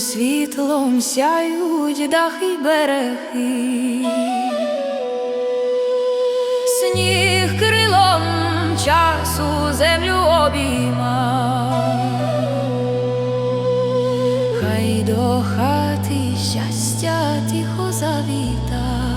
світлом сяють дахи й береги, сніг крилом часу землю обійма, хай до хати щастя тихо завіта.